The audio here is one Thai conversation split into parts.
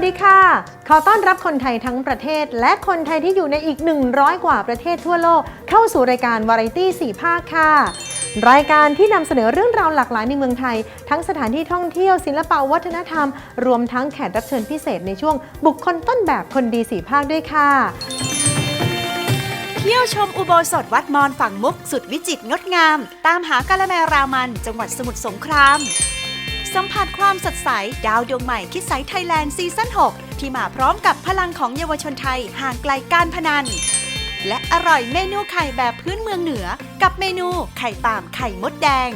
สวัสดีค่ะ ขอต้อนรับคนไทยทั้งประเทศ และคนไทยที่อยู่ในอีก 100 กว่าประเทศทั่วโลก เข้าสู่รายการวาไรตี้4ภาคค่ะ รายการที่นำเสนอเรื่องราวหลากหลายในเมืองไทย ทั้งสถานที่ท่องเที่ยวศิลปะวัฒนธรรม รวมทั้งแขกรับเชิญพิเศษในช่วงบุคคลต้นแบบคนดีสี่ภาคด้วยค่ะ เที่ยวชมอุโบสถวัดมอนฝั่งมุกสุดวิจิตรงดงาม ตามหากาละแมรามัน จังหวัดสมุทรสงคราม สัมผัสความสดใส ดาวดวงใหม่คิดใสไทยแลนด์ซีซั่น 6 ที่มาพร้อมกับพลังของเยาวชนไทยห่างไกลการพนัน และอร่อยเมนูไข่แบบพื้นเมืองเหนือ กับเมนูไข่ป่ามไข่มดแดง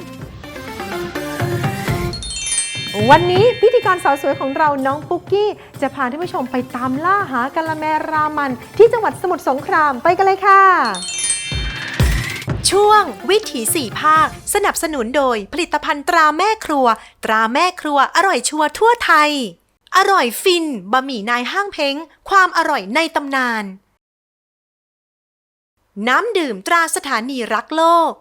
วันนี้พิธีกรสาวสวยของเราน้องปุ๊กกี้ จะพาท่านผู้ชมไปตามล่าหากะละแมรามัน ที่จังหวัดสมุทรสงครามไปกันเลยค่ะ ช่วงวิถีสี่ภาค สนับสนุนโดยผลิตภัณฑ์ตราแม่ครัว ตราแม่ครัวอร่อยชัวร์ทั่วไทย อร่อยฟินบะหมี่นายห้างเพ้ง ความอร่อยในตำนาน น้ำดื่มตราสถานีรักโลก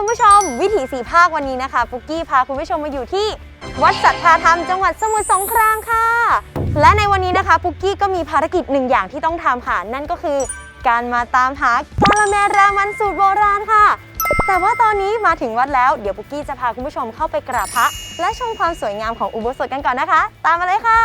คุณผู้ชม วิถีสีภาควันนี้นะคะปุกกี้พาคุณผู้ชมมาอยู่ที่ วัดสัทธาธรรมจังหวัดสมุทรสงครามค่ะ และในวันนี้นะคะปุกกี้ก็มีภารกิจหนึ่งอย่างที่ต้องทำค่ะ นั่นก็คือการมาตามหากาละแมรามันสูตรโบราณค่ะ แต่ว่าตอนนี้มาถึงวัดแล้วเดี๋ยวปุกกี้จะพาคุณผู้ชมเข้าไปกราบพระและชมความสวยงามของอุโบสถกันก่อนนะคะ ตามมาเลยค่ะ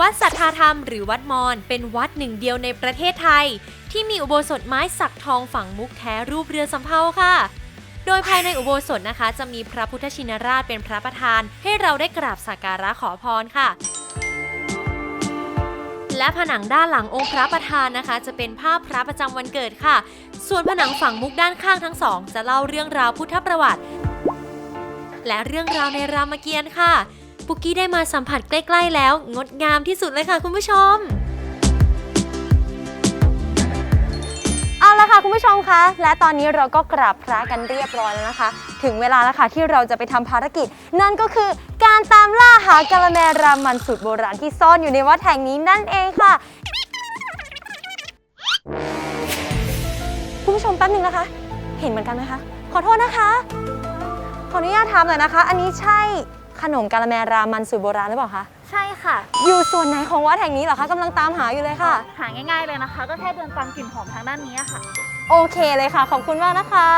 วัดสัทธาธรรมหรือวัดมอญเป็นวัดหนึ่งเดียวในประเทศไทย ที่มีอุโบสถไม้สักทองฝังมุกแท้รูปเรือสำเภาค่ะ โดยภายในอุโบสถนะคะ จะมีพระพุทธชินราชเป็นพระประธาน ให้เราได้กราบสักการะขอพรค่ะ และผนังด้านหลังองค์พระประธานนะคะ จะเป็นภาพพระประจำวันเกิดค่ะ ส่วนผนังฝั่งมุกด้านข้างทั้งสอง จะเล่าเรื่องราวพุทธประวัติ และเรื่องราวในรามเกียรติ์ค่ะปุกกี้ได้มาสัมผัสใกล้ ๆ แล้ว งดงามที่สุดเลยค่ะ คุณผู้ชม ละค่ะคุณผู้ชมคะและตอนนี้เราก็กราบพระกันเรียบร้อยแล้วนะคะ ถึงเวลาแล้วค่ะที่เราจะไปทำภารกิจ นั่นก็คือการตามล่าหากาละแมรามันสูตรโบราณที่ซ่อนอยู่ในวัดแห่งนี้นั่นเองค่ะ คุณผู้ชมแป๊บนึงนะคะ เห็นเหมือนกันไหมคะ ขอโทษนะคะ ขออนุญาตถามหน่อยนะคะ อันนี้ใช่ ขนมกาละแมรามันสูตรโบราณหรือเปล่าคะ ใช่ค่ะ อยู่ส่วนไหนของวัดแห่งนี้เหรอคะกำลังตามหาอยู่เลยค่ะ หาง่ายๆเลยนะคะ ก็แค่เดินตามกลิ่นหอมทางด้านนี้อะค่ะ โอเคเลยค่ะ ขอบคุณมากนะคะ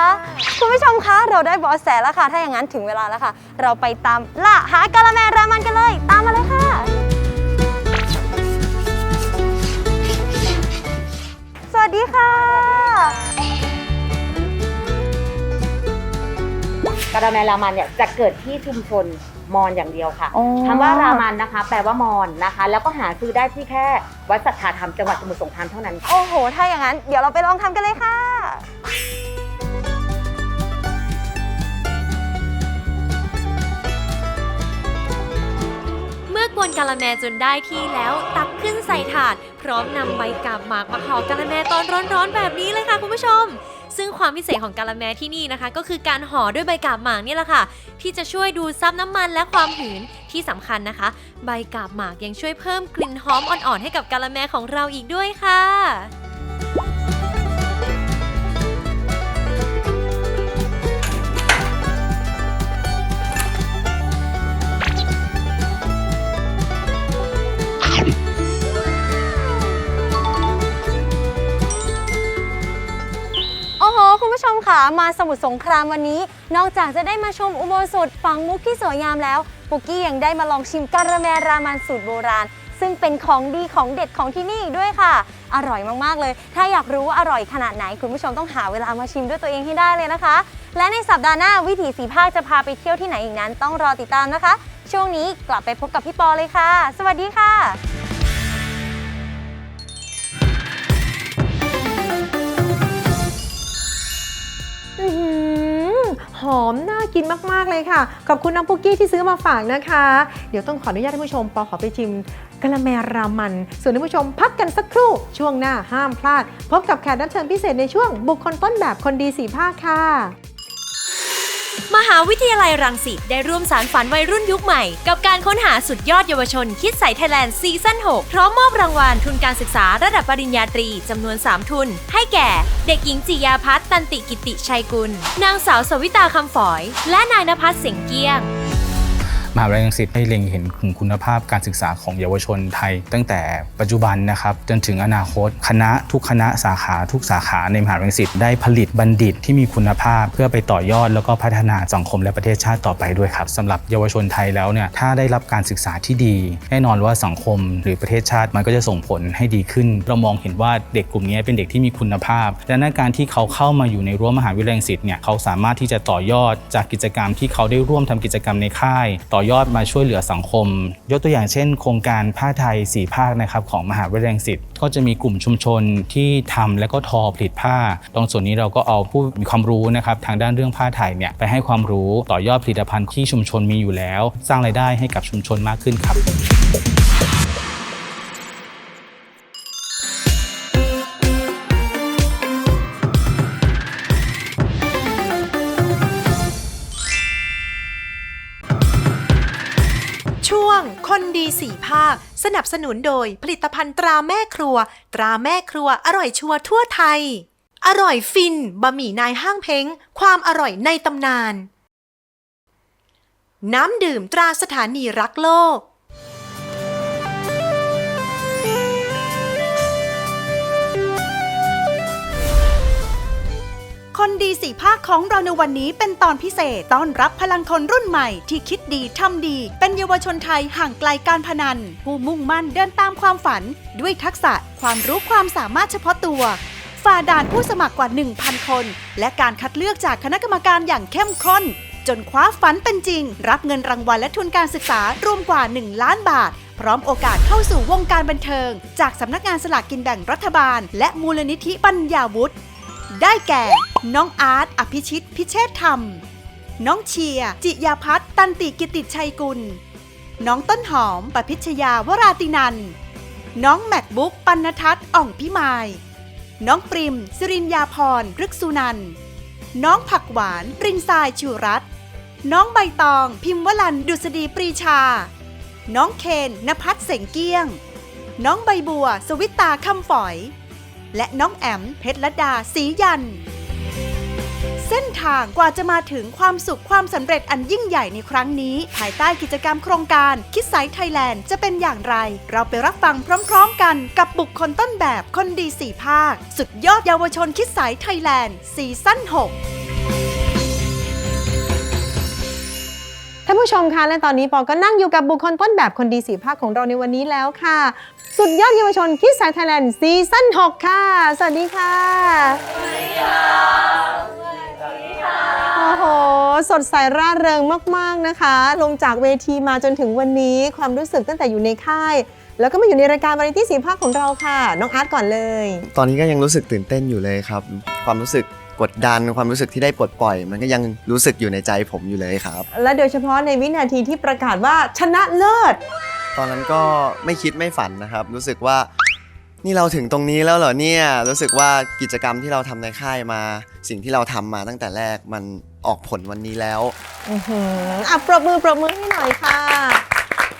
คุณผู้ชมคะเราได้เบอสแสแล้วค่ะ ถ้าอย่างนั้นถึงเวลาแล้วค่ะ เราไปตามล่าหากาละแมรามันกันเลย ตามมาเลยค่ะ สวัสดีค่ะกระแมรามันเนี่ยจะเกิดที่ชุมชน มอญอย่างเดียวค่ะอ๋อ คำว่ารามันนะคะ แปลว่ามอญนะคะ แล้วก็หาซื้อได้ที่แค่วัดสัทธาธรรมจังหวัดสมุทรสงครามเท่านั้นค่ะโอ้โห ถ้าอย่างนั้น เดี๋ยวเราไปลองทำกันเลยค่ะ เมื่อกวนกาละแมจนได้ที่แล้ว ตักขึ้นใส่ถาด พร้อมนำใบกาบหมากมาห่อกาละแมตอนร้อนๆแบบนี้เลยค่ะคุณผู้ชม ซึ่งความพิเศษของกาละแมที่นี่นะคะ ก็คือการห่อด้วยใบกาบหมากนี่แหละค่ะ ที่จะช่วยดูดซับน้ำมันและความหืนที่สำคัญนะคะ ใบกาบหมากยังช่วยเพิ่มกลิ่นหอมอ่อนๆให้กับกาละแมของเราอีกด้วยค่ะ ค่ะมาสมุทรสงครามวันนี้ นอกจากจะได้มาชมอุโบสถฝังมุกที่สวยงามแล้วปุกกี้ยังได้มาลองชิมการาแมรามันสูตรโบราณ ซึ่งเป็นของดีของเด็ดของที่นี่อีกด้วยค่ะ อร่อยมากๆเลย ถ้าอยากรู้ว่าอร่อยขนาดไหนคุณผู้ชมต้องหาเวลามาชิมด้วยตัวเองให้ได้เลยนะคะ และในสัปดาห์หน้าวิถีสีภาคจะพาไปเที่ยวที่ไหนอีกนั้น ต้องรอติดตามนะคะ ช่วงนี้กลับไปพบกับพี่ปอเลยค่ะ สวัสดีค่ะ หอหอมน่ากินมากๆเลยค่ะ ขอบคุณน้องปุกกี้ที่ซื้อมาฝากนะคะ เดี๋ยวต้องขออนุญาตท่านผู้ชม ปอขอไปชิมกะละแมรามัน ส่วนท่านผู้ชมพักกันสักครู่ ช่วงหน้าห้ามพลาด พบกับแขกรับเชิญพิเศษในช่วงบุคคลต้นแบบคนดีสีภาคค่ะ มหาวิทยาลัยรังสิตได้ร่วมสารฝันวัยรุ่นยุคใหม่ กับการค้นหาสุดยอดเยาวชน คิดใส่ไทยแลนด์ซีซั่น6พร้อมมอบรางวัลทุนการศึกษาระดับปริญญาตรีจำนวน 3 ทุน ให้แก่ เด็กหญิงจิยาพัฒน์ตันติกิติชัยกุล นางสาวสวิตาคำฝอย และนายนภัสเสียงเกี้ยง มหาวิทยาลัยรังสิตได้เล็งเห็นถึงคุณภาพการศึกษาของเยาวชนไทย ตั้งแต่ปัจจุบันนะครับจนถึงอนาคต คณะทุกคณะสาขาทุกสาขาในมหาวิทยาลัยรังสิตได้ผลิตบัณฑิตที่มีคุณภาพ เพื่อไปต่อยอดแล้วก็พัฒนาสังคมและประเทศชาติต่อไปด้วยครับสำหรับเยาวชนไทยแล้วเนี่ยถ้าได้รับการศึกษาที่ดี แน่นอนว่าสังคมหรือประเทศชาติมันก็จะส่งผลให้ดีขึ้น เรามองเห็นว่าเด็กกลุ่มนี้เป็นเด็กที่มีคุณภาพดังนั้นการที่เขาเข้ามาอยู่ในรั้วมหาวิทยาลัยรังสิตเนี่ยเขาสามารถที่จะต่อยอดจากกิจกรรมที่เขาได้ร่วมทำกิจกรรมในค่ายต่อยอดมาช่วยเหลือสังคม ยกตัวอย่างเช่น โครงการผ้าไทยสีภาคนะครับของมหาวิทยาลัยรังสิตก็จะมีกลุ่มชุมชนที่ทำและก็ทอผลิตผ้า ตรงส่วนนี้เราก็เอาผู้มีความรู้นะครับทางด้านเรื่องผ้าไทยเนี่ยไปให้ความรู้ต่อยอดผลิตภัณฑ์ที่ชุมชนมีอยู่แล้ว สร้างรายได้ให้กับชุมชนมากขึ้นครับ บสนุนโดยผลิตภัณฑ์ตราแม่ครัว ตราแม่ครัวอร่อยชัวร์ทั่วไทย อร่อยฟินบะหมี่นายห้างเพ้ง ความอร่อยในตำนาน น้ำดื่มตราสถานีรักโลก ภาคของเราในวันนี้เป็นตอนพิเศษต้อนรับพลังคนรุ่นใหม่ที่คิดดีทำดี เป็นเยาวชนไทยห่างไกลการพนัน ผู้มุ่งมั่นเดินตามความฝัน ด้วยทักษะความรู้ความสามารถเฉพาะตัวฝ่าด่านผู้สมัครกว่า 1,000 คน และการคัดเลือกจากคณะกรรมการอย่างเข้มข้น จนคว้าฝันเป็นจริง รับเงินรางวัลและทุนการศึกษารวมกว่า 1 ล้านบาท พร้อมโอกาสเข้าสู่วงการบันเทิง จากสำนักงานสลากกินแบ่งรัฐบาล และมูลนิธิปัญญาวุฒิ ได้แก่ น้องอาร์ตอภิชิต พิเชษธรรม น้องเชียร์จิยาพัฒน์ตันติกิติชัยกุล น้องต้นหอมปพิชยาวราตินัน น้องแมคบุ๊กปัณทัศน์อ่องพิมาย น้องปริม สิรินยาพรพฤกษุนัน น้องผักหวาน ปรินทรายชูรัตน์น้องใบตอง พิมพ์วลันดุษฎีปรีชา น้องเคนนภัสเสงเกี้ยง น้องใบบัว สวิตาคำฝอย และน้องแอม เพชรลดาสียัน เส้นทางกว่าจะมาถึงความสุขความสำเร็จอันยิ่งใหญ่ในครั้งนี้ ภายใต้กิจกรรมโครงการคิดสายไทยแลนด์จะเป็นอย่างไร เราไปรับฟังพร้อมๆกันกับบุคคลต้นแบบคนดีสี่ภาค สุดยอดเยาวชนคิดสายไทยแลนด์ซีซั่น6 ท่านผู้ชมคะและตอนนี้ปอก็นั่งอยู่กับบุคคลต้นแบบคนดีสีภาคของเราในวันนี้แล้วค่ะ สุดยอดเยาวชนคิดสายไทยแลนด์ซีซั่น6ค่ะ สวัสดีค่ะ สวัสดีค่ะ โอ้โห สดใสร่าเริงมาก ๆ นะคะ ลงจากเวทีมาจนถึงวันนี้ความรู้สึกตั้งแต่อยู่ในค่าย แล้วก็มาอยู่ในรายการวาไรตี้สีภาคของเราค่ะ น้องอาร์ตก่อนเลย ตอนนี้ก็ยังรู้สึกตื่นเต้นอยู่เลยครับ ความรู้สึก กดดันความรู้สึกที่ได้ปลดปล่อย มันก็ยังรู้สึกอยู่ในใจผมอยู่เลยครับ และโดยเฉพาะในวินาทีที่ประกาศว่าชนะเลิศ ตอนนั้นก็ไม่คิดไม่ฝันนะครับ รู้สึกว่านี่เราถึงตรงนี้แล้วเหรอเนี่ยรู้สึกว่ากิจกรรมที่เราทำในค่ายมา สิ่งที่เราทำมาตั้งแต่แรกมันออกผลวันนี้แล้ว อือหืออะปรบมือปรบมือให้หน่อยค่ะ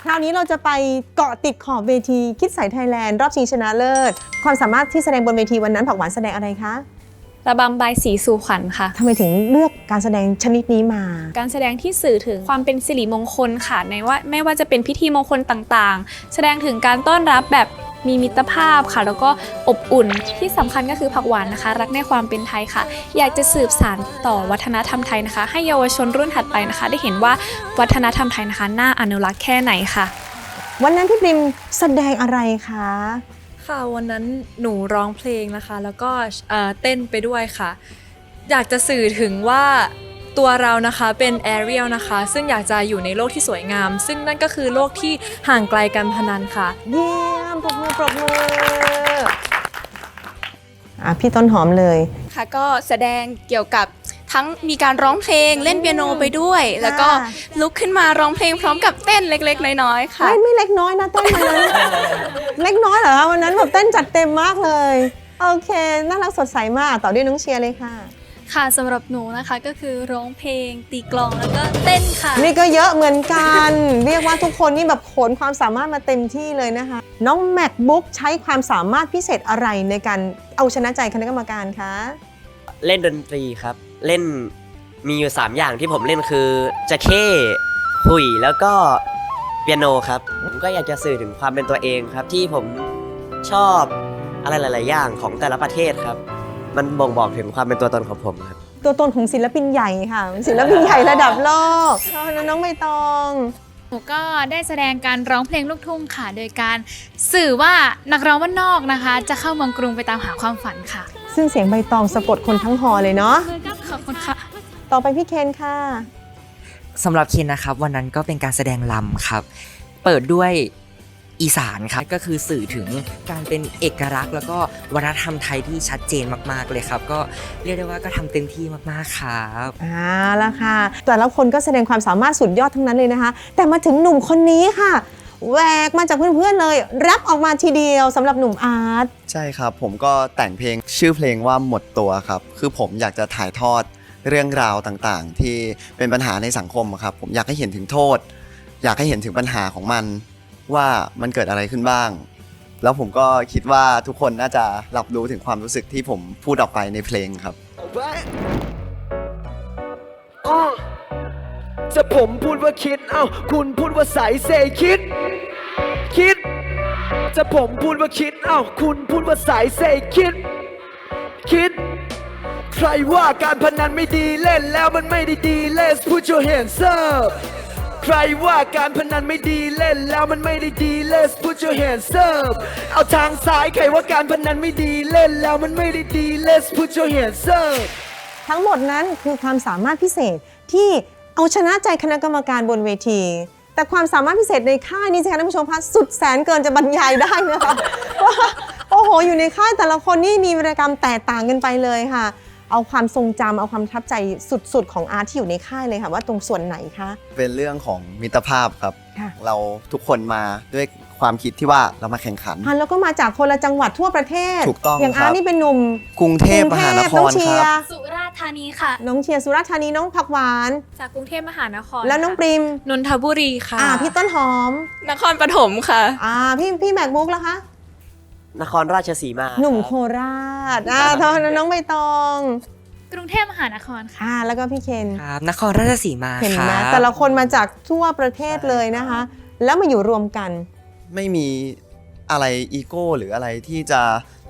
คราวนี้เราจะไปเกาะติดขอบเวทีคิดใสไทยแลนด์รอบชิงชนะเลิศ ความสามารถที่แสดงบนเวทีวันนั้นผักหวานแสดงอะไรคะ ระบำบายสีสู่ขวัญค่ะ ทำไมถึงเลือกการแสดงชนิดนี้มา การแสดงที่สื่อถึงความเป็นสิริมงคลค่ะในว่าไม่ว่าจะเป็นพิธีมงคลต่างๆ แสดงถึงการต้อนรับแบบมีมิตรภาพค่ะ แล้วก็อบอุ่นที่สำคัญก็คือผักหวานนะคะ รักในความเป็นไทยค่ะ อยากจะสืบสานต่อวัฒนธรรมไทยนะคะ ให้เยาวชนรุ่นถัดไปนะคะ ได้เห็นว่าวัฒนธรรมไทยนะคะน่าอนุรักษ์แค่ไหนค่ะ วันนั้นพี่ปริมแสดงอะไรคะ ค่ะวันนั้นหนูร้องเพลงนะคะ แล้วก็เอ่อเต้นไปด้วยค่ะ อยากจะสื่อถึงว่าตัวเรานะคะเป็นแอเรียลนะคะ ซึ่งอยากจะอยู่ในโลกที่สวยงาม ซึ่งนั่นก็คือโลกที่ห่างไกลการพนันค่ะ เยี่ยมปรบมือปรบมืออะพี่ต้นหอมเลย ค่ะก็แสดงเกี่ยวกับ ทั้งมีการร้องเพลงเล่นเปียโนไปด้วย แล้วก็ลุกขึ้นมาร้องเพลงพร้อมกับเต้นเล็กๆ น้อยๆค่ะ ไม่ไม่เล็กน้อยนะเต้นวันนั้น เล็กน้อยเหรอคะวันนั้นแบบเต้นจัดเต็มมากเลย โอเค น่ารักสดใสมากต่อด้วยน้องเชียร์เลยค่ะ ค่ะสำหรับหนูนะคะก็คือร้องเพลงตีกลองแล้วก็เต้นค่ะ นี่ก็เยอะเหมือนกัน เรียกว่าทุกคนนี่แบบขนความสามารถมาเต็มที่เลยนะคะ น้อง MacBook ใช้ความสามารถพิเศษอะไรในการเอาชนะใจคณะกรรมการคะ เล่นดนตรีครับ เล่นมีอยู่ 3 อย่างที่ผมเล่นคือจะเข้หุยแล้วก็เปียโนครับ ผมก็อยากจะสื่อถึงความเป็นตัวเองครับ ที่ผมชอบอะไรหลาย ๆ อย่างของแต่ละประเทศครับ มันบ่งบอกถึงความเป็นตัวตนของผมครับ ตัวตนของศิลปินใหญ่ค่ะ ศิลปินใหญ่ระดับโลกน้องใบตอง หนูก็ได้แสดงการร้องเพลงลูกทุ่งค่ะ โดยการสื่อว่านักร้องว่านนอกนะคะ จะเข้าเมืองกรุงไปตามหาความฝันค่ะ ซึ่งเสียงใบตองสะกดคนทั้งหอเลยเนาะ ขอบคุณค่ะ ต่อไปพี่เคนค่ะ สำหรับเคนนะครับ วันนั้นก็เป็นการแสดงลำครับ เปิดด้วยอีสานครับก็คือสื่อถึงการเป็นเอกลักษณ์ แล้วก็วัฒนธรรมไทยที่ชัดเจนมากๆเลยครับ ก็เรียกได้ว่าก็ทำเต็มที่มากๆครับอ่าละค่ะ แต่ละคนก็แสดงความสามารถสุดยอดทั้งนั้นเลยนะคะ แต่มาถึงหนุ่มคนนี้ค่ะ แหวกมาจากเพื่อนๆเลยแรปออกมาทีเดียวสำหรับหนุ่มอาร์ต ใช่ครับ ผมก็แต่งเพลงชื่อเพลงว่าหมดตัวครับ คือผมอยากจะถ่ายทอดเรื่องราวต่างๆ ที่เป็นปัญหาในสังคมอะครับ ผมอยากให้เห็นถึงโทษ อยากให้เห็นถึงปัญหาของมัน ว่ามันเกิดอะไรขึ้นบ้าง แล้วผมก็คิดว่าทุกคนน่าจะรับรู้ถึงความรู้สึกที่ผมพูดออกไปในเพลงครับอ้อ จะผมพูดว่าคิด เอ้า คุณพูดว่าใสเซคิด คิด จะผมพูดว่าคิด เอ้า คุณพูดว่าใสเซคิด คิด ใครว่าการพนันไม่ดีเล่นแล้วมันไม่ได้ดี Let's put your hands up ใครว่าการพนันไม่ดีเล่นแล้วมันไม่ได้ดี Let's put your hands up เอาทางซ้ายใครว่าการพนันไม่ดีเล่นแล้วมันไม่ได้ดี Let's put your hands up ทั้งหมดนั้นคือความสามารถพิเศษที่ เอาชนะใจคณะกรรมการบนเวที แต่ความสามารถพิเศษในค่ายนี้สิคะท่านผู้ชมคะสุดแสนเกินจะบรรยายได้นะคะว่าโอ้โห อยู่ในค่ายแต่ละคนนี่มีวิรกรรมแตกต่างกันไปเลยค่ะ เอาความทรงจำเอาความประทับใจสุดๆ ของอาร์ตที่อยู่ในค่ายเลยค่ะ ว่าตรงส่วนไหนคะ เป็นเรื่องของมิตรภาพครับ ค่ะ เราทุกคนมาด้วย ความคิดที่ว่าเรามาแข่งขัน อะแล้วก็มาจากคนละจังหวัดทั่วประเทศถูกต้องอย่างครับอาร์ตนี่เป็นหนุ่มกรุงเทพมหานคน้องรเชีคยรับร์สุราษฎร์ธานีค่ะ น้องเชียร์สุราษฎร์ธานีน้องผักหวาน จากกรุงเทพมหานครแล้วน้องปริม นนทบุรีค่ะอ่าพี่ต้นหอม นครปฐมค่ะ อ่าพี่พี่แมกมุกแล้วคะ นครราชสีมาหนุ่มครับโคราชอ่าทอน้องใบตองกรุงเทพมหานครค่ะ อ่าแล้วก็พี่เคนครับนครราชสีมาเห็นคไหมรับแต่ละคนมาจากทั่วประเทศเลยนะคะ แล้วมาอยู่รวมกัน ไม่มีอะไรอีโก้หรืออะไรที่จะ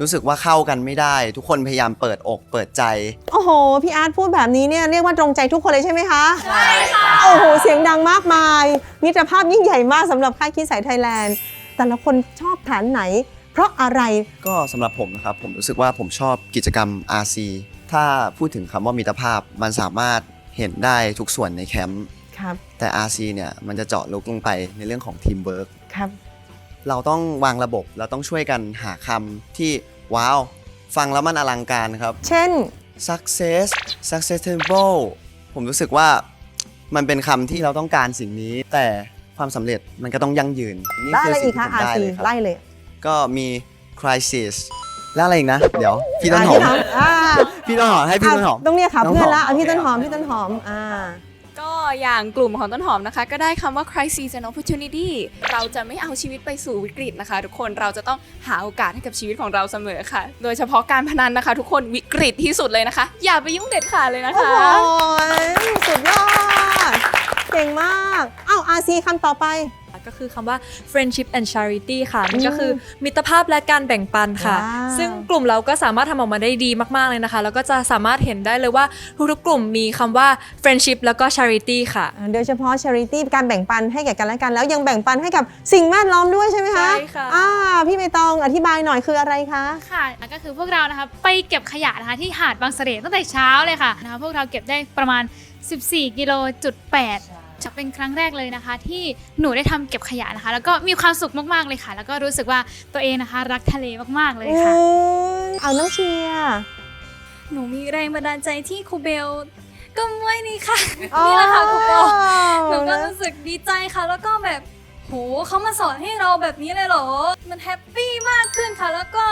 รู้สึกว่าเข้ากันไม่ได้ ทุกคนพยายามเปิดอกเปิดใจ โอ้โห พี่อาร์ตพูดแบบนี้เนี่ยเรียกว่าตรงใจทุกคนเลยใช่ไหมคะ ใช่ค่ะ โอ้โห เสียงดังมากมาย มิตรภาพยิ่งใหญ่มากสำหรับค่ายคิดสายไทยแลนด์ แต่ละคนชอบฐานไหน เพราะอะไร ก็สำหรับผมนะครับ ผมรู้สึกว่าผมชอบกิจกรรม RC ถ้าพูดถึงคำว่ามิตรภาพมันสามารถเห็นได้ทุกส่วนในแคมป์ครับ แต่ RC เนี่ยมันจะเจาะลึกลงไปในเรื่องของทีมเวิร์กครับ เราต้องวางระบบเราต้องช่วยกันหาคำที่ว้าว ฟังแล้วมันอลังการครับ เช่น success successful ผมรู้สึกว่ามันเป็นคำที่เราต้องการสิ่งนี้ แต่ความสำเร็จมันก็ต้องยั่งยืน นี่ได้คือะไรสิ่อีงกที่คะผมได้ RC เลยครับ ไล่เลยก็มี crisis แล้วอะไรอีกนะ เดี๋ยวพี่ต้นหอมะพี่อ่าพี่ต้นหอมให้พี่ต้นหอมะต้องเรียกค่ะน้องเพื่อนละหอมเอาพี่ต้นหอม โอเค พี่ต้นหอม อ่าก็ อย่างกลุ่มของต้นหอมนะคะ ก็ได้คำว่า crisis and opportunity เราจะไม่เอาชีวิตไปสู่วิกฤตนะคะ ทุกคนเราจะต้องหาโอกาสให้กับชีวิตของเราเสมอค่ะ โดยเฉพาะการพนันนะคะ ทุกคนวิกฤตที่สุดเลยนะคะ อย่าไปยุ่งเด็ดขาดเลยนะโอ้คะโหสุดยอด เก่งมาก เอ้าอาซีคำต่อไป ก็คือคำว่า friendship and charity ค่ะมันก็คือมิตรภาพและการแบ่งปันค่ะ ว้าว ซึ่งกลุ่มเราก็สามารถทำออกมาได้ดีมากๆเลยนะคะ แล้วก็จะสามารถเห็นได้เลยว่าทุกๆกลุ่มมีคำว่า friendship แล้วก็ charity ค่ะโดยเฉพาะ charity การแบ่งปันให้แก่กันและกัน แล้วยังแบ่งปันให้กับสิ่งแวดล้อมด้วยใช่ไหมคะใช่ค่ะ อ่าพี่ใบตองอธิบายหน่อยคืออะไรคะ ค่ะก็คือพวกเรานะคะไปเก็บขยะนะคะที่หาดบางเสร่ตั้งแต่เช้าเลยค่ะนะคะพวกเราเก็บได้ประมาณ 14กิโลจุด8 จะเป็นครั้งแรกเลยนะคะ ที่หนูได้ทำเก็บขยะนะคะ แล้วก็มีความสุขมากๆเลยค่ะ แล้วก็รู้สึกว่าตัวเองนะคะ รักทะเลมากๆเลยค่ะเอาน้องเชียร์หนูมีแรงบันดาลใจที่ครูเบลก็มวยนี่ค่ะอ๋อนี่แหละค่ะครูเบลหนูก็นะรู้สึกดีใจค่ะ แล้วก็แบบโหเขามาสอนให้เราแบบนี้เลยเหรอ มันแฮปปี้มากขึ้นค่ะ แล้วก็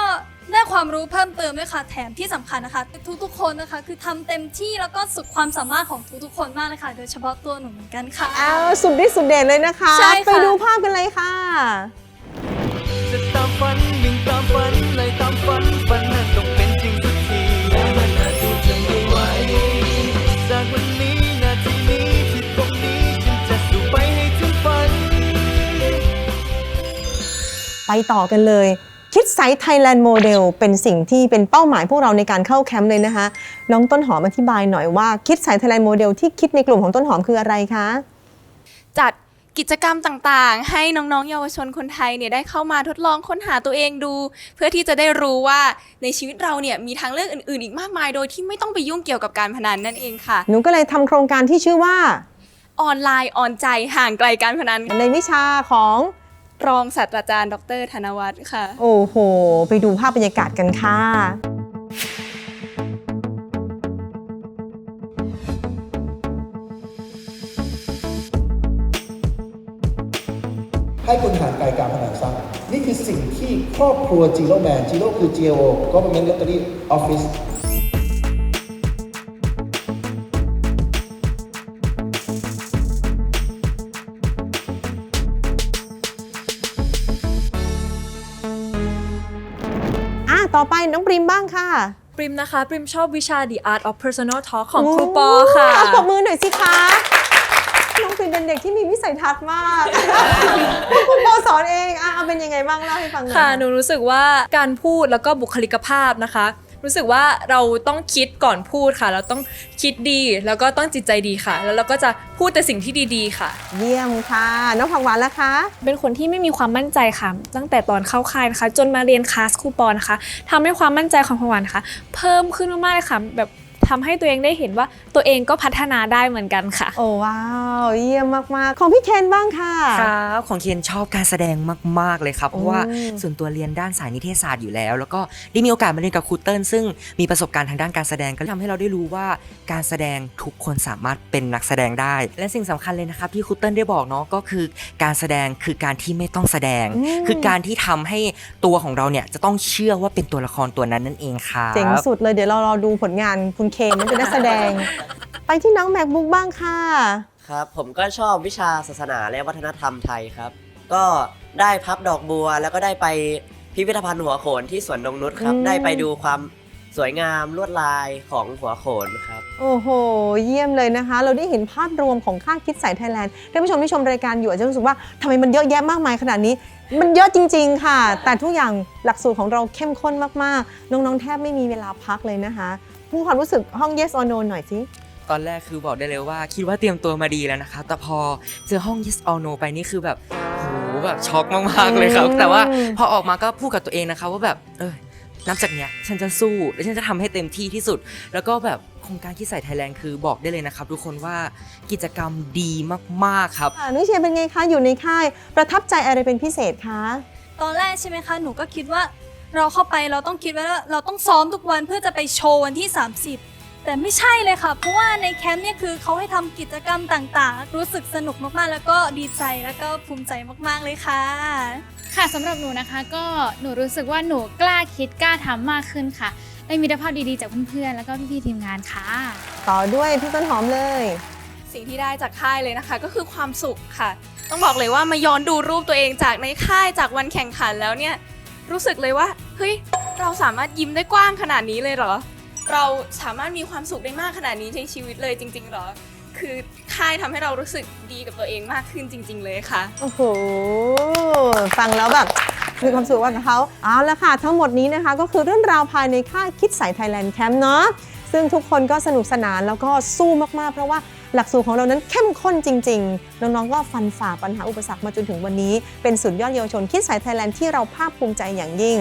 ได้ความรู้เพิ่มเติมด้วยค่ะแถมที่สำคัญนะคะ ทุกๆคนนะคะ คือทำเต็มที่แล้วก็สุดความสามารถของทุกๆคนมากเลยค่ะ โดยเฉพาะตัวหนูเหมือนกันค่ะ เอาสุดฤทธิ์สุดเด่นเลยนะคะ ใช่ค่ะ ไปดูภาพกันเลยค่ะ จะตามฝันวิ่งตามฝันเลยตามฝันฝันนั้นต้องเป็นจริงสักทีแม้มันอาจดูจะไม่ไหวจากวันนี้นาทีนี้ที่ตรงนี้ฉันจะสู่ไปให้ถึงฝัน ไปต่อกันเลย คิดไซส์ไทยแลนด์โมเดลเป็นสิ่งที่เป็นเป้าหมายพวกเราในการเข้าแคมป์เลยนะคะ น้องต้นหอมอธิบายหน่อยว่าคิดไซส์ไทยแลนด์โมเดลที่คิดในกลุ่มของต้นหอมคืออะไรคะ จัดกิจกรรมต่างๆ ให้น้องๆ เยาวชนคนไทยเนี่ยได้เข้ามาทดลองค้นหาตัวเองดู เพื่อที่จะได้รู้ว่าในชีวิตเราเนี่ยมีทางเลือกอื่นๆ อีกมากมาย โดยที่ไม่ต้องไปยุ่งเกี่ยวกับการพนันนั่นเองค่ะ หนูก็เลยทำโครงการที่ชื่อว่าออนไลน์ออนใจห่างไกลการพนัน ในวิชาของ รองศาสตราจารย์ ดร ธนวัฒน์ค่ะ โอ้โห ไปดูภาพบรรยากาศกันค่ะ ให้คุณห่างไกลการพนันซะนี่คือสิ่งที่ครอบครัว Zero Man Zero คือ GLO Government Lottery Office อะต่อไปน้องปริมบ้างค่ะปริมนะคะปริมชอบวิชา The Art of Personal Talk ของครูปอค่ะโอ้ปรบมือหน่อยสิคะน้องปริมเป็นเด็กที่มีวิสัยทัศน์มากครูปอสอนเองอะเอาเป็นยังไงบ้างเล่าให้ฟังหน่อยค่ะหนูรู้สึกว่าการพูดแล้วก็บุคลิกภาพนะคะ รู้สึกว่าเราต้องคิดก่อนพูดค่ะ เราต้องคิดดีแล้วก็ต้องจิตใจดีค่ะ แล้วเราก็จะพูดแต่สิ่งที่ดีๆค่ะ เยี่ยมค่ะ น้องผักหวานล่ะคะ เป็นคนที่ไม่มีความมั่นใจค่ะ ตั้งแต่ตอนเข้าค่ายนะคะ จนมาเรียนคลาสคูปอนนะคะทำให้ความมั่นใจของพวันนะคะ เพิ่มขึ้นมากๆเลยค่ะแบบ ทำให้ตัวเองได้เห็นว่าตัวเองก็พัฒนาได้เหมือนกันค่ะ โอ้ว้าวเยี่ยมมากๆ ของพี่เคนบ้างค่ะครับของเคนชอบการแสดงมาก ๆ เลยครับ เพราะว่าโอ้ส่วนตัวเรียนด้านสายนิเทศศาสตร์อยู่แล้ว แล้วก็ได้มีโอกาสมาเรียนกับครูเติ้ลซึ่งมีประสบการณ์ทางด้านการแสดงก็ทำให้เราได้รู้ว่าการแสดงทุกคนสามารถเป็นนักแสดงได้ และสิ่งสำคัญเลยนะครับที่ครูเติ้ลได้บอกเนาะก็คือ การแสดงคือการที่ไม่ต้องแสดงอืมคือการที่ทำให้ตัวของเราเนี่ยจะต้องเชื่อว่าเป็นตัวละครตัวนั้นนั่นเองครับเจ๋งสุดเลยเดี๋ยวเรารอดูผลงานคุณเคนนั่นเป็นนักแสดง ไปที่น้องแม็กบุ๊กบ้างค่ะ ครับผมก็ชอบวิชาศาสนาและวัฒนธรรมไทยครับ ก็ได้พับดอกบัว แล้วก็ได้ไปพิพิธภัณฑ์หัวโขนที่สวนนงนุชครับ อืม ได้ไปดูความสวยงามลวดลายของหัวโขนครับ โอ้โห เยี่ยมเลยนะคะ เราได้เห็นภาพรวมของค่าคิดสายไทยแลนด์ท่านผู้ชมที่ชมรายการอยู่อาจจะรู้สึกว่าทำไมมันเยอะแยะมากมายขนาดนี้ มันเยอะจริง ๆ ค่ะ แต่ทุกอย่างหลักสูตรของเราเข้มข้นมากๆ น้องๆ แทบไม่มีเวลาพักเลยนะคะ พูดความรู้สึกห้อง yes or no หน่อยสิ ตอนแรกคือบอกได้เลยว่า คิดว่าเตรียมตัวมาดีแล้วนะคะ แต่พอเจอห้อง yes or no ไปนี่คือแบบโหแบบช็อกมากๆเลยครับอืมแต่ว่าพอออกมาก็พูดกับตัวเองนะคะว่าแบบเออนับจากเนี้ยฉันจะสู้และฉันจะทำให้เต็มที่ที่สุด แล้วก็แบบโครงการคิดใส่ไทยแลนด์คือบอกได้เลยนะครับ ทุกคนว่ากิจกรรมดีมากๆครับอ่านุ้ยเชียร์เป็นไงคะอยู่ในค่าย ประทับใจอะไรเป็นพิเศษคะตอนแรกใช่ไหมคะหนูก็คิดว่า เราเข้าไปเราต้องคิดไว้ว่าเราต้องซ้อมทุกวันเพื่อจะไปโชว์วันที่ 30 แต่ไม่ใช่เลยค่ะ เพราะว่าในแคมป์เนี่ยคือเขาให้ทำกิจกรรมต่างๆ รู้สึกสนุกมากๆ แล้วก็ดีใจแล้วก็ภูมิใจมากๆเลยค่ะ ค่ะสำหรับหนูนะคะก็หนูรู้สึกว่าหนูกล้าคิดกล้าทำมากขึ้นค่ะ ได้มิตรภาพดีๆจากเพื่อนๆแล้วก็พี่ๆทีมงานค่ะ ต่อด้วยพี่ต้นหอมเลย สิ่งที่ได้จากค่ายเลยนะคะ ก็คือความสุขค่ะ ต้องบอกเลยว่ามาย้อนดูรูปตัวเองจากในค่ายจากวันแข่งขันแล้วเนี่ย รู้สึกเลยว่า เฮ้ย เราสามารถยิ้มได้กว้างขนาดนี้เลยเหรอ เราสามารถมีความสุขได้มากขนาดนี้ในชีวิตเลยจริง ๆ เหรอ คือค่ายทำให้เรารู้สึกดีกับตัวเองมากขึ้นจริง ๆ เลยค่ะ โอ้โห ฟังแล้วแบบมีความสุขกับเขาเอาละค่ะ ทั้งหมดนี้นะคะ ก็คือเรื่องราวภายในค่ายคิดสายไทยแลนด์แคมป์เนาะ ซึ่งทุกคนก็สนุกสนานแล้วก็สู้มากๆ เพราะว่าหลักสูตรของเรานั้นเข้มข้นจริง ๆ น้องๆ ก็ฟันฝ่าปัญหาอุปสรรคมาจนถึงวันนี้ เป็นสุดยอดเยาวชนคิดสายไทยแลนด์ที่เราภาคภูมิใจอย่างยิ่ง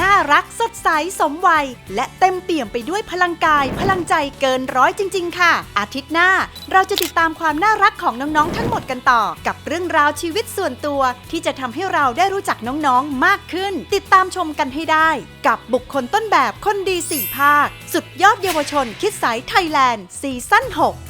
น่ารักสดใสสมวัย และเต็มเปี่ยมไปด้วยพลังกาย พลังใจเกินร้อยจริง ๆ ค่ะ อาทิตย์หน้าเราจะติดตามความน่ารักของน้องๆ ทั้งหมดกันต่อ กับเรื่องราวชีวิตส่วนตัว ที่จะทำให้เราได้รู้จักน้องๆ มากขึ้น ติดตามชมกันให้ได้ กับบุคคลต้นแบบคนดีสี่ภาค สุดยอดเยาวชนคิดสายไทยแลนด์ซีซั่น6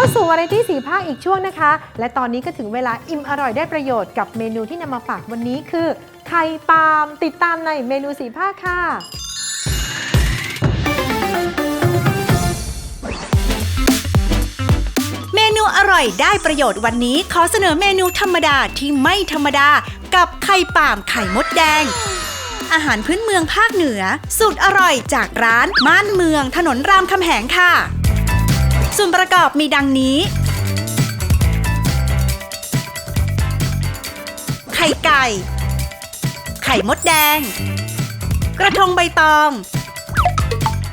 เข้าสู่วาไรตี้สีภาคอีกช่วงนะคะ และตอนนี้ก็ถึงเวลาอิ่มอร่อยได้ประโยชน์กับเมนูที่นำมาฝากวันนี้คือไข่ปาล์มติดตามในเมนูสีภาคค่ะเมนูอร่อยได้ประโยชน์วันนี้ขอเสนอเมนูธรรมดาที่ไม่ธรรมดา กับไข่ป่ามไข่มดแดง อาหารพื้นเมืองภาคเหนือ สูตรอร่อยจากร้านม่านเมืองถนนรามคำแหงค่ะ ส่วนประกอบมีดังนี้ ไข่ไก่ ไข่มดแดง กระทงใบตอง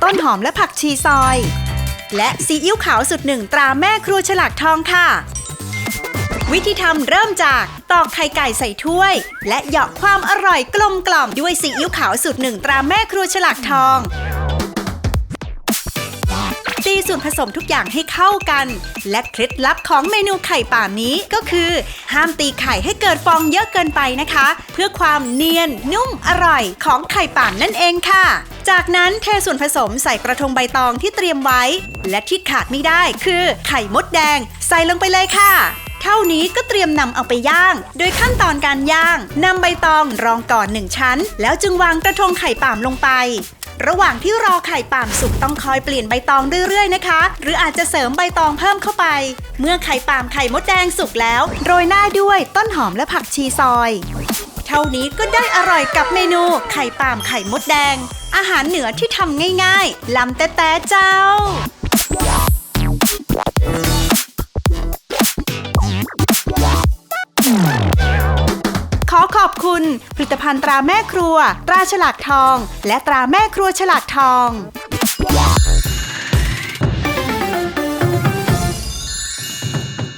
ต้นหอมและผักชีซอย และซีอิ๊วขาวสุดหนึ่งตราแม่ครัวฉลากทองค่ะ วิธีทำเริ่มจากตอกไข่ไก่ใส่ถ้วย และเหยาะความอร่อยกลมกล่อมด้วยซีอิ๊วขาวสูตรหนึ่งตราแม่ครัวฉลากทอง ส่วนผสมทุกอย่างให้เข้ากัน และเคล็ดลับของเมนูไข่ป่านี้ก็คือ ห้ามตีไข่ให้เกิดฟองเยอะเกินไปนะคะ เพื่อความเนียนนุ่มอร่อยของไข่ป่ามนั่นเองค่ะ จากนั้นเทส่วนผสมใส่กระทงใบตองที่เตรียมไว้ และที่ขาดไม่ได้คือ ไข่มดแดง ใส่ลงไปเลยค่ะเท่านี้ก็เตรียมนำเอาไปย่าง โดยขั้นตอนการย่างนำใบตองรองก่อนหนึ่งชั้น แล้วจึงวางกระทงไข่ป่ามลงไป ระหว่างที่รอไข่ป่ามสุกต้องคอยเปลี่ยนใบตองเรื่อยๆนะคะ หรืออาจจะเสริมใบตองเพิ่มเข้าไป เมื่อไข่ป่ามไข่มดแดงสุกแล้ว โรยหน้าด้วยต้นหอมและผักชีซอย เท่านี้ก็ได้อร่อยกับเมนูไข่ป่ามไข่มดแดง อาหารเหนือที่ทำง่ายๆลำแต่แต่เจ้า คุณ ผลิตภัณฑ์ตราแม่ครัว ตราฉลากทอง และตราแม่ครัวฉลากทอง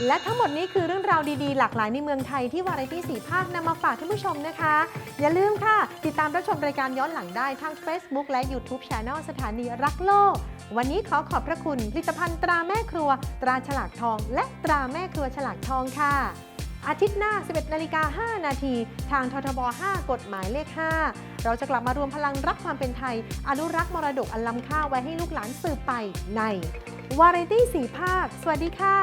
และทั้งหมดนี้คือเรื่องราวดี ๆ หลากหลายในเมืองไทยที่วาไรตี้สีภาคนำมาฝากท่านผู้ชมนะคะ อย่าลืมค่ะ ติดตามรับชมรายการย้อนหลังได้ทาง Facebook และ YouTube Channel สถานีรักโลก วันนี้ขอขอบพระคุณผลิตภัณฑ์ตราแม่ครัว ตราฉลากทอง และตราแม่ครัวฉลากทองค่ะ อาทิตย์หน้า 11นาฬิกา5นาทีทางททบ 5 กฎหมายเลข 5 เราจะกลับมารวมพลังรักความเป็นไทย อนุรักษ์มรดกอันล้ำค่าไว้ให้ลูกหลานสืบไปในวาไรตี้สีภาค สวัสดีค่ะ